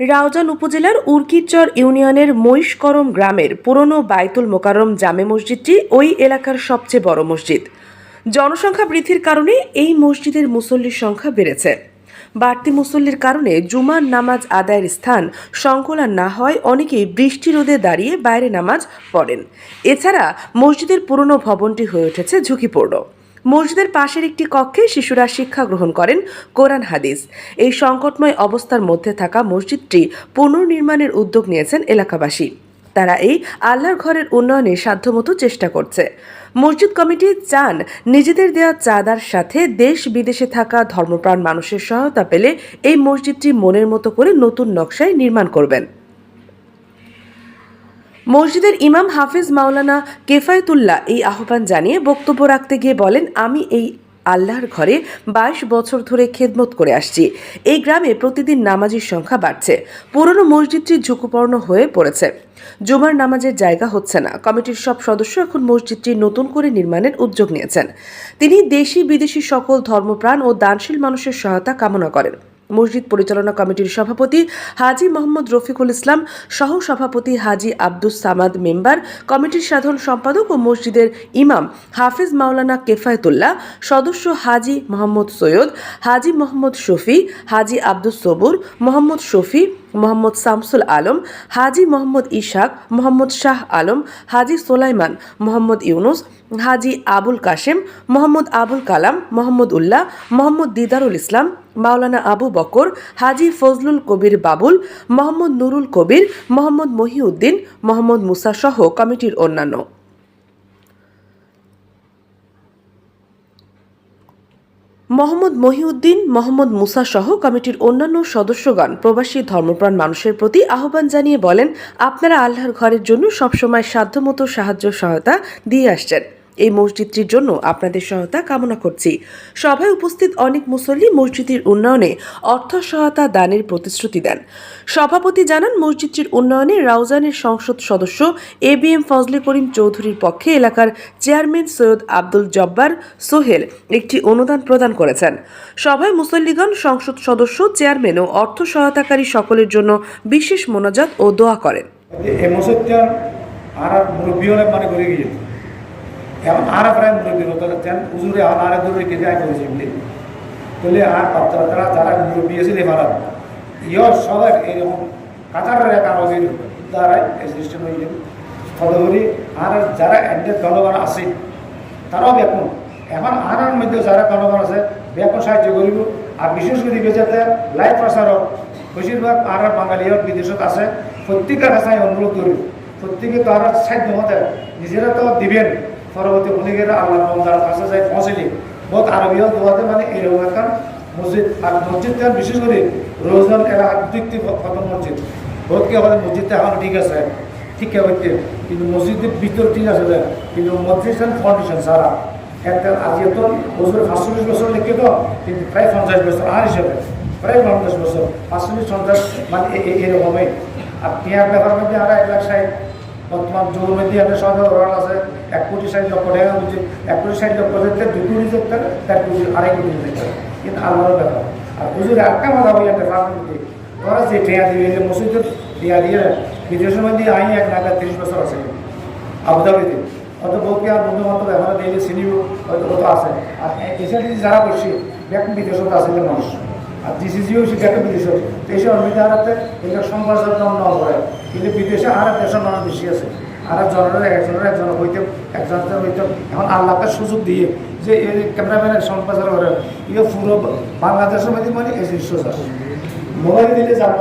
রাউজান উপজেলার উর্কিরচর ইউনিয়নের মহিষকরম গ্রামের পুরনো বাইতুল মোকাররম জামে মসজিদটি ওই এলাকার সবচেয়ে বড় মসজিদ। জনসংখ্যা বৃদ্ধির কারণে এই মসজিদের মুসল্লির সংখ্যা বেড়েছে। বাড়তি মুসল্লির কারণে জুমার নামাজ আদায়ের স্থান সংকলন না হয়, অনেকেই বৃষ্টি রোদে দাঁড়িয়ে বাইরে নামাজ পড়েন। এছাড়া মসজিদের পুরনো ভবনটি হয়ে উঠেছে ঝুঁকিপূর্ণ। মসজিদের পাশের একটি কক্ষে শিশুরা শিক্ষা গ্রহণ করেন কোরআন হাদিস। এই সংকটময় অবস্থার মধ্যে থাকা মসজিদটি পুনর্নির্মাণের উদ্যোগ নিয়েছেন এলাকাবাসী। তারা এই আল্লাহর ঘরের উন্নয়নে সাধ্যমতো চেষ্টা করছে। মসজিদ কমিটি চান নিজেদের দেওয়া চাঁদার সাথে দেশ বিদেশে থাকা ধর্মপ্রাণ মানুষের সহায়তা পেলে এই মসজিদটি মনের মতো করে নতুন নকশায় নির্মাণ করবেন। মসজিদের ইমাম হাফিজ মাওলানা কেফায়তুল্লাহ এই আহ্বান জানিয়ে বক্তব্য রাখতে গিয়ে বলেন, আমি এই আল্লাহর ঘরে বাইশ বছর ধরে খেদমত করে আসছি। এই গ্রামে প্রতিদিন নামাজির সংখ্যা বাড়ছে। পুরনো মসজিদটি ঝুঁকুপর্ণ হয়ে পড়েছে। জুমার নামাজের জায়গা হচ্ছে না। কমিটির সব সদস্য এখন মসজিদটি নতুন করে নির্মাণের উদ্যোগ নিয়েছেন। তিনি দেশি বিদেশি সকল ধর্মপ্রাণ ও দানশীল মানুষের সহায়তা কামনা করেন। মসজিদ পরিচালনা কমিটির সভাপতি হাজি মোহাম্মদ রফিকুল ইসলাম সহ সভাপতি হাজি আব্দুস সামাদ মেম্বার, কমিটির সাধারণ সম্পাদক ও মসজিদের ইমাম হাফিজ মাওলানা কেফায়তুল্লাহ, সদস্য হাজি মোহাম্মদ সৈয়দ, হাজি মোহাম্মদ শফি, হাজি আব্দুস সবুর, মোহাম্মদ শফি মোহাম্মদ শামসুল আলম, হাজি মোহাম্মদ ইশাক, মোহাম্মদ শাহ আলম, হাজি সোলাইমান, মোহাম্মদ ইউনুস, হাজি আবুল কাশেম, মোহাম্মদ আবুল কালাম, মোহাম্মদ উল্লাহ, মোহাম্মদ দিদারুল ইসলাম, মাওলানা আবু বকর, হাজি ফজলুল কবির বাবুল, মোহাম্মদ নুরুল কবির, মোহাম্মদ মহিউদ্দিন, মোহাম্মদ মুসা সহ কমিটির অন্যান্য। মোহাম্মদ মহিউদ্দিন, মোহাম্মদ মুসা সহ কমিটির অন্যান্য সদস্যগণ প্রবাসী ধর্মপ্রাণ মানুষের প্রতি আহ্বান জানিয়ে বলেন, আপনারা আল্লাহর ঘরের জন্য সবসময় সাধ্যমতো সাহায্য সহায়তা দিয়ে আসছেন। এই মসজিদটির জন্য আপনাদের সহায়তা কামনা করছি। সভায় উপস্থিত অনেক মুসল্লি মসজিদের উন্নয়নে অর্থ সহায়তা দানের প্রতিশ্রুতি দেন। সভাপতি জানান, মসজিদটির উন্নয়নে রাউজানের সংসদ সদস্য A B M Fazle Karim চৌধুরীর পক্ষে এলাকার চেয়ারম্যান সৈয়দ আব্দুল জব্বার সোহেল একটি অনুদান প্রদান করেছেন। সভায় মুসল্লিগণ, সংসদ সদস্য, চেয়ারম্যান ও অর্থ সহায়তাকারী সকলের জন্য বিশেষ মোনাজাত ও দোয়া করেন। এই মুসুদটা আর মুরব্বী হলে মানে করে গিয়ে এখন আর প্রায় মুরব্বী হতে যাচ্ছেন উজুরে আর আর দূরে কেটে আয় করেছে এমনি? তাহলে আর বাচ্চারা যারা মুরব্বী এসে মারা ইয়র সবার এরকম কাতারের কাগজের দ্বারাই এই সিস্টেম হয়ে যাবে তদুপরি আর যারা এন্ডের জনগণ আছে, তারাও বেতন এখন আর মধ্যে যারা জনগণ আছে বেতন সাহায্য করিব। আর বিশেষ করে যাতে লাইফ প্রসারক বেশিরভাগ আর বাঙালিও বিদেশত আছে। প্রত্যেকের কাছে অনুরোধ করি, প্রত্যেকে তো আর সাধ্য মতে নিজেরা তো দিবেন। পরবর্তী অনেকের আল্লাহ মন্দার কাছে যাই পৌঁছলি বহুত আরবীয় দোয়াতে মানে এরকম একটা মসজিদ আর মসজিদটা বিশেষ করে রোজন এরা দুইটি প্রথম মসজিদ। বহুত কি আমাদের মসজিদটা এখন ঠিক আছে? ঠিক হইতে কিন্তু মসজিদের ভিতর ঠিক আছে কিন্তু মসজিদের ফাউন্ডেশন সারা? একটা আজ তো বছর পাঁচচল্লিশ বছর লিখে তো, কিন্তু প্রায় পঞ্চাশ বছর আর হিসেবে প্রায় পঞ্চাশ বছর, পাঁচচল্লিশ পঞ্চাশ মানে এরকমই। আর পেঁয়ার ব্যাপার মধ্যে আর এক লাখ ষাট বর্তমান মধ্যে আমাদের সরকার ওরাল আছে। এক কোটি ষাট লক্ষ টাকা বুঝছি এক কোটি ষাট লক্ষ থেকে দুই কোটি যেতে চার কোটি, আড়াই কোটি যেতে কিন্তু আল্লাহর ব্যাপার। আর হুজুর একটা কথা বলি, একটা ফার্মেন্টে ওরা যে টেয়া দিবে যে মসজিদের টেয়া দিয়ে বিদেশের মধ্যে আইন এক লাখ তিরিশ বছর আছে। আবুধাবিতে অত বউকে আর বন্ধু বান্ধব এখন দিলে চিনিও, হয়তো কত আছে। আর এসএলটি যারা করছি ব্যাক বিদেশত আছে মানুষ। আর ডিসিজিও শিক্ষাকে বিদেশে দেশে অন্যদের হারাতে এগুলো সংবাদ দাম না করে। কিন্তু বিদেশে আর দেশের মানুষ বেশি আছে। আর জনের একজনের একজন হইতে একজন হইতে এখন আল্লাহকে সুযোগ দিয়ে যে এই ক্যামেরাম্যানের সম্প্রচার করে ইয়ে পুরো বাংলাদেশের মধ্যে মানে এই দৃশ্য মোবাইল দিলে যাব